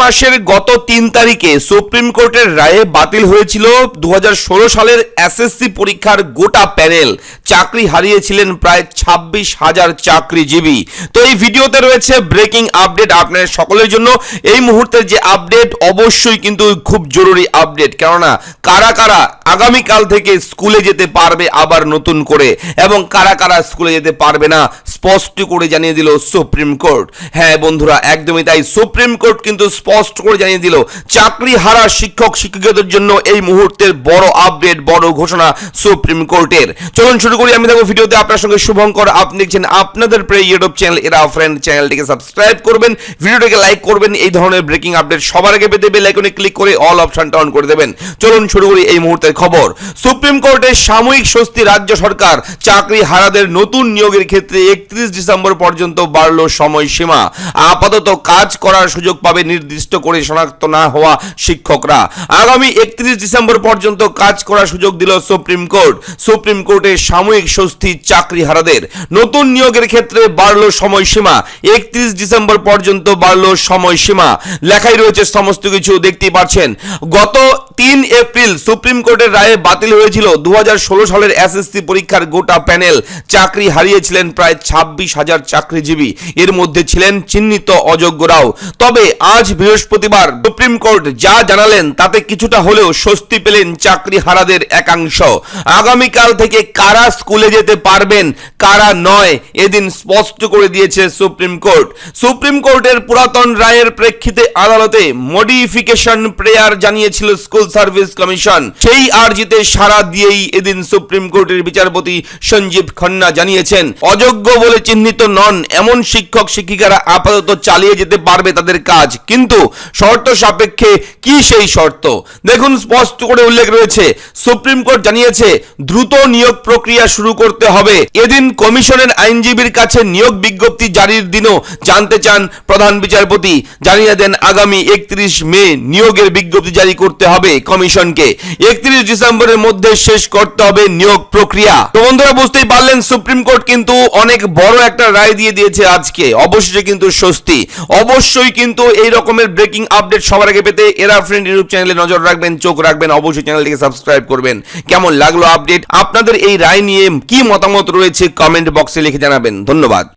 মাসের গত তিন তারিখে সুপ্রিম কোর্টের রায়ে বাতিল হয়েছিল দু সালের এসএসসি পরীক্ষার গোটা প্যানেল। চাকরি হারিয়েছিলেন প্রায় ছাব্বিশ হাজার চাকরিজীবী। তো এই ভিডিওতে রয়েছে ব্রেকিং আপডেট আপনাদের সকলের জন্য। এই মুহূর্তের যে আপডেট, অবশ্যই কিন্তু খুব জরুরি আপডেট। কেননা, কারা কারা আগামীকাল থেকে স্কুলে যেতে পারবে আবার নতুন করে এবং কারা কারা স্কুলে যেতে পারবে না স্পষ্ট করে জানিয়ে দিল সুপ্রিম কোর্ট। হ্যাঁ বন্ধুরা, একদমই তাই। সুপ্রিম কোর্ট কিন্তু স্পষ্ট করে জানিয়ে দিল চাকরি হারা শিক্ষক শিক্ষিকাদের জন্য এই মুহূর্তের বড় আপডেট, বড় ঘোষণা সুপ্রিম কোর্টের। চলুন শুরু করি, আমি দেখো ভিডিওতে আপনার সঙ্গে শুভঙ্কর। আপনি দেখছেন আপনাদের প্রিয় ইউটিউব চ্যানেল এরা ফ্রেন্ড চ্যানেলটিকে সাবস্ক্রাইব করবেন, ভিডিওটিকে লাইক করবেন, এই ধরনের ব্রেকিং আপডেট সবার আগে পেতে বেল আইকনে ক্লিক করে অল অপশনটা অন করে দেবেন। চলুন শুরু করি এই মুহূর্তের খবর। সুপ্রিম কোর্টের সাময়িক স্বস্তি রাজ্য সরকার চাকরি হারাদের নতুন নিয়োগের ক্ষেত্রে একত্রিশ ডিসেম্বর পর্যন্ত বাড়লো সময়সীমা। আপাতত কাজ করার সুযোগ পাবে নির্দিষ্ট করে শনাক্ত না হওয়া শিক্ষকরা। আগামী একত্রিশ ডিসেম্বর পর্যন্ত কাজ করার সুযোগ দিল সুপ্রিম কোর্ট। সুপ্রিম কোর্টের সাময়িক স্বস্তি চাকরি হারাদের নতুন নিয়োগের ক্ষেত্রে বাড়লো সময়সীমা। একত্রিশ ডিসেম্বর পর্যন্ত বাড়লো সময়সীমা। লেখাই রয়েছে সমস্ত কিছু, দেখতেই পাচ্ছেন। গত তিন এপ্রিল সুপ্রিম কোর্টের রায়ে বাতিল হয়েছিল। দু হাজার ষোলো সালের এসএসসি পরীক্ষার গোটা প্যানেল চাকরি হারিয়েছিলেন প্রায় ছাব্বিশ হাজার চাকরিজীবী। এর মধ্যে ছিলেন চিহ্নিত অযোগ্যরাও তবে আজ বৃহস্পতিবার সুপ্রিম কোর্ট যা জানালেন, তাতে কিছুটা হলেও স্বস্তি পেলেন চাকরি হারাদের একাংশ। আগামীকাল থেকে কারা স্কুলে যেতে পারবেন, কারা নয়, এদিন স্পষ্ট করে দিয়েছে সুপ্রিম কোর্ট। সুপ্রিম কোর্টের পুরাতন রায়ের প্রেক্ষিতে আদালতে মডিফিকেশন প্রেয়ার জানিয়েছিল স্কুল সার্ভিস কমিশন। সেই আর্জিতে সাড়া দিয়েই এদিন সুপ্রিম কোর্টের বিচারপতি সঞ্জীব খন্না জানিয়েছেন, অযোগ্য বলে চিহ্নিত নন, এমন শিক্ষক শিক্ষিকারা আপাতত চালিয়ে যেতে পারবে তাদের কাজ। কিন্তু শর্ত সাপেক্ষে কি সেই শর্ত? দেখুন, স্পষ্ট করে উল্লেখ রয়েছে। সুপ্রিম কোর্ট জানিয়েছে, দ্রুত নিয়োগ প্রক্রিয়া শুরু করতে হবে। এদিন কমিশনের আইনজীবীর কাছে নিয়োগ বিজ্ঞপ্তি জারির দিনও জানতে চান প্রধান বিচারপতি। জানিয়ে দেন, আগামী একত্রিশ মে নিয়োগের বিজ্ঞপ্তি জারি করতে হবে কমিশনকে। একত্রিশ ডিসেম্বরের মধ্যে শেষ করতে হবে নিয়োগ প্রক্রিয়া। তো বন্ধুরা, বুঝতেই পারলেন, সুপ্রিম কোর্ট কিন্তু অনেক বড় একটা রায় দিয়ে দিয়েছে আজকে। অবশ্যই কিন্তু স্বস্তি। অবশ্যই কিন্তু এই রকমের ব্রেকিং আপডেট সবার আগে পেতে এরা ফ্রেন্ড ইউটিউব চ্যানেলে নজর রাখবেন, চোখ রাখবেন, অবশ্যই চ্যানেলটিকে সাবস্ক্রাইব করবেন। কেমন লাগল আপডেট আপনাদের এই রায় নিয়ে কি মতামত রয়েছে কমেন্ট বক্সে লিখে জানাবেন। ধন্যবাদ।